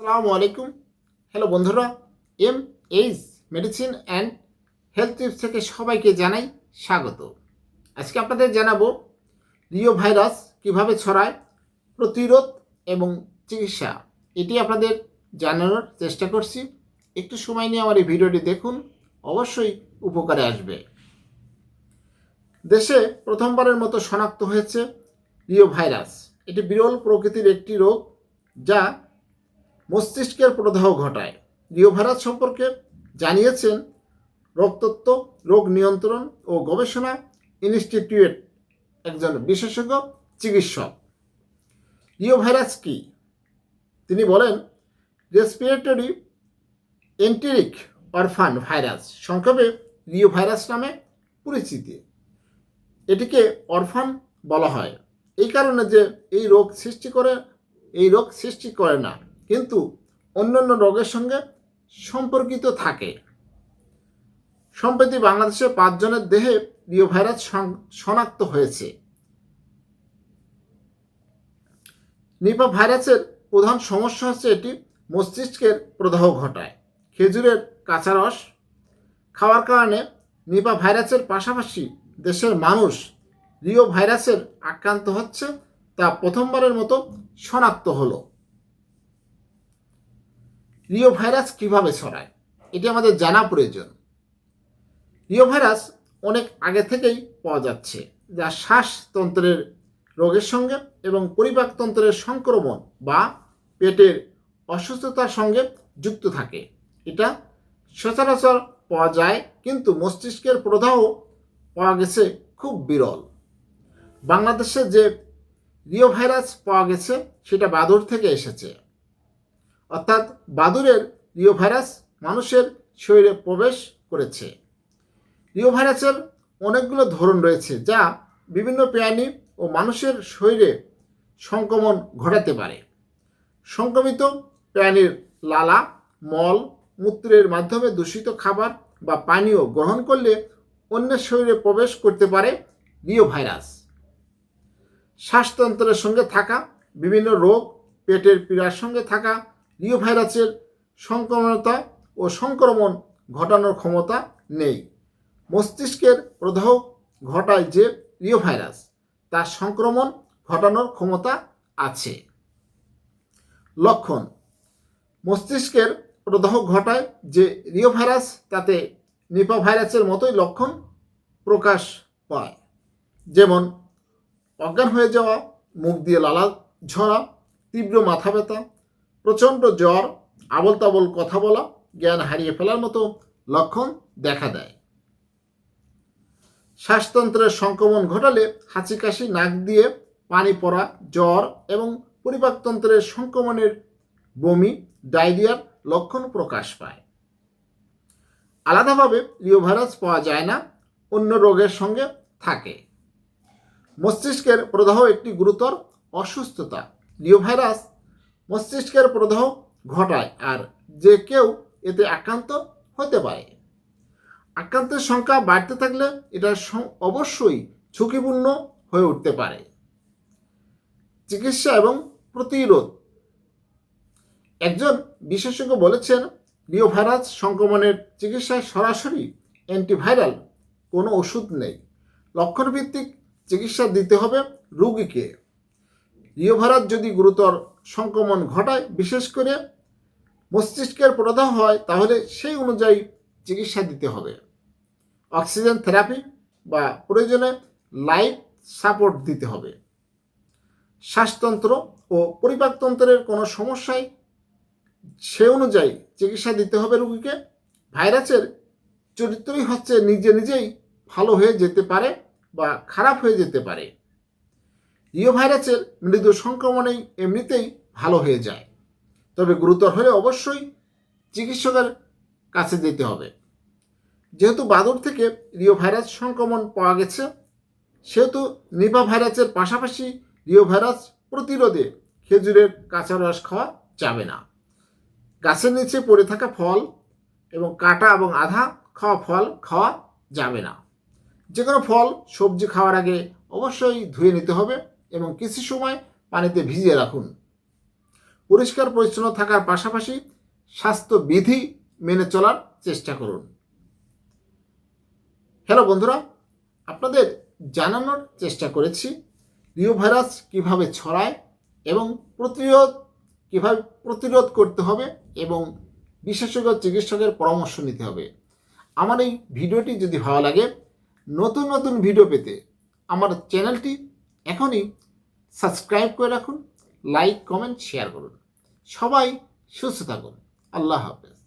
আসসালামু আলাইকুম। হ্যালো বন্ধুরা। M H medicine and health tips থেকে সবাইকে জানাই স্বাগত। আজকে আপনাদের জানাব রিও ভাইরাস কীভাবে ছড়ায়, প্রতিরোধ এবং চিকিৎসা। এটি আপনাদের জানানোর চেষ্টা করছি। একটু সময় নিয়ে আমার এই ভিডিওটি দেখুন, অবশ্যই উপকারে আসবে। দেশে প্রথমবারের মতো শনাক্ত হয়েছে রিও ভাইরাস। এটি বিরল প্রকৃতির একটি রোগ যা মস্তিষ্কের প্রদাহ ঘটায়। রিওভাইরাস সম্পর্কে জানিয়েছেন রক্তত্ব রোগ নিয়ন্ত্রণ ও গবেষণা ইনস্টিটিউট একজন বিশেষজ্ঞ চিকিৎসক। রিওভাইরাস কি? তিনি বলেন রেসপিরেটরি এন্টেরিক অরফান ভাইরাস সংক্ষেপে রিও ভাইরাস নামে পরিচিতি। এটিকে অরফান বলা হয়। এই কারণে যে এই রোগ সৃষ্টি করে, এই রোগ সৃষ্টি করে না। কিন্তু অন্যান্য রোগের সঙ্গে সম্পর্কিত থাকে। সম্প্রতি বাংলাদেশে পাঁচজনের দেহে রিও ভাইরাস শনাক্ত হয়েছে। নিপা ভাইরাসের প্রধান সমস্যা হচ্ছে এটি মস্তিষ্কের প্রদাহ ঘটায়। খেজুরের কাঁচা রস খাওয়ার কারণে নিপা ভাইরাসের পাশাপাশি দেশের মানুষ রিও ভাইরাসের আক্রান্ত হচ্ছে, তা প্রথমবারের মতো শনাক্ত হলো। রিও ভাইরাস কীভাবে ছড়ায়? এটি আমাদের জানা প্রয়োজন। রিও ভাইরাস অনেক আগে থেকেই পাওয়া যাচ্ছে, যা শ্বাসতন্ত্রের রোগের সঙ্গে এবং পরিপাকতন্ত্রের সংক্রমণ বা পেটের অসুস্থতার সঙ্গে যুক্ত থাকে। এটা সচরাচর পাওয়া যায়, কিন্তু মস্তিষ্কের প্রদাহ পাওয়া গেছে খুব বিরল। বাংলাদেশে যে রিও ভাইরাস পাওয়া গেছে, সেটা বাদুর থেকে এসেছে। অর্থাৎ বাদুরের রিও ভাইরাস মানুষের শরীরে প্রবেশ করেছে। রিও ভাইরাসের অনেকগুলো ধরন রয়েছে যা বিভিন্ন প্রাণী ও মানুষের শরীরে সংক্রমণ ঘটাতে পারে। সংক্রমিত প্রাণীর লালা, মল, মূত্রের মাধ্যমে দূষিত খাবার বা পানীয় গ্রহণ করলে অন্যের শরীরে প্রবেশ করতে পারে রিও ভাইরাস। শ্বাসতন্ত্রের সঙ্গে থাকা বিভিন্ন রোগ, পেটের পীড়ার সঙ্গে থাকা রিও ভাইরাসের সংক্রমণতা ও সংক্রমণ ঘটানোর ক্ষমতা নেই। মস্তিষ্কের প্রদাহ ঘটায় যে রিও ভাইরাস তার সংক্রমণ ঘটানোর ক্ষমতা আছে। লক্ষণ, মস্তিষ্কের প্রদাহ ঘটায় যে রিও ভাইরাস তাতে নিপা ভাইরাসের মতোই লক্ষণ প্রকাশ পায়। যেমন, অজ্ঞান হয়ে যাওয়া, মুখ দিয়ে লালা ঝরা, তীব্র মাথা ব্যথা প্রচণ্ড জ্বর আবল তাবল কথা বলা, জ্ঞান হারিয়ে ফেলার মতো লক্ষণ দেখা দেয়। শ্বাসতন্ত্রের সংক্রমণ ঘটালে হাঁচি কাশি নাক দিয়ে পানি পড়া, জ্বর এবং পরিপাকতন্ত্রের সংক্রমণের বমি, ডায়রিয়ার লক্ষণ প্রকাশ পায়। আলাদাভাবে রিওভাইরাস পাওয়া যায় না, অন্য রোগের সঙ্গে থাকে। মস্তিষ্কের প্রদাহ একটি গুরুতর অসুস্থতা। রিওভাইরাস মস্তিষ্কের প্রদাহ ঘটায় আর যে কেউ এতে আক্রান্ত হতে পারে। আক্রান্তের সংখ্যা বাড়তে থাকলে এটা অবশ্যই ঝুঁকিপূর্ণ হয়ে উঠতে পারে। চিকিৎসা এবং প্রতিরোধ। একজন বিশেষজ্ঞ বলেছেন রিওভাইরাস সংক্রমণের চিকিৎসায় সরাসরি অ্যান্টিভাইরাল কোনো ওষুধ নেই। লক্ষণভিত্তিক চিকিৎসা দিতে হবে রোগীকে। রিওভাইরাস যদি গুরুতর সংক্রমণ ঘটায়, বিশেষ করে মস্তিষ্কের প্রদাহ হয়, তাহলে সেই অনুযায়ী চিকিৎসা দিতে হবে। অক্সিজেন থেরাপি বা প্রয়োজনে লাইফ সাপোর্ট দিতে হবে। শ্বাসতন্ত্র ও পরিপাকতন্ত্রের কোনো সমস্যায় সে অনুযায়ী চিকিৎসা দিতে হবে রুগীকে। ভাইরাসের চরিত্রই হচ্ছে নিজে নিজেই ভালো হয়ে যেতে পারে বা খারাপ হয়ে যেতে পারে। রিও ভাইরাসের মৃদু সংক্রমণেই এমনিতেই ভালো হয়ে যায়। তবে গুরুতর হলে অবশ্যই চিকিৎসকের কাছে যেতে হবে। যেহেতু বাদুর থেকে রিও ভাইরাস সংক্রমণ পাওয়া গেছে, সেহেতু নিপা ভাইরাসের পাশাপাশি রিও ভাইরাস প্রতিরোধে খেজুরের কাঁচা রস খাওয়া যাবে না। গাছের নিচে পড়ে থাকা ফল এবং কাটা এবং আধা খাওয়া ফল খাওয়া যাবে না। যে কোনো ফল সবজি খাওয়ার আগে অবশ্যই ধুয়ে নিতে হবে। এবং কিছু সময় পানিতে ভিজিয়ে রাখুন। পরিষ্কার পরিচ্ছন্ন থাকার পাশাপাশি স্বাস্থ্যবিধি মেনে চলার চেষ্টা করুন। হ্যালো বন্ধুরা, আপনাদের জানানোর চেষ্টা করেছি রিও ভাইরাস কীভাবে ছড়ায় এবং প্রতিরোধ, কীভাবে প্রতিরোধ করতে হবে এবং বিশেষজ্ঞ চিকিৎসকের পরামর্শ নিতে হবে। আমার এই ভিডিওটি যদি ভালো লাগে, নতুন নতুন ভিডিও পেতে আমার চ্যানেলটি এখনই সাবস্ক্রাইব করে রাখুন লাইক কমেন্ট শেয়ার করুন। সবাই সুস্থ থাকুন। আল্লাহ হাফেজ।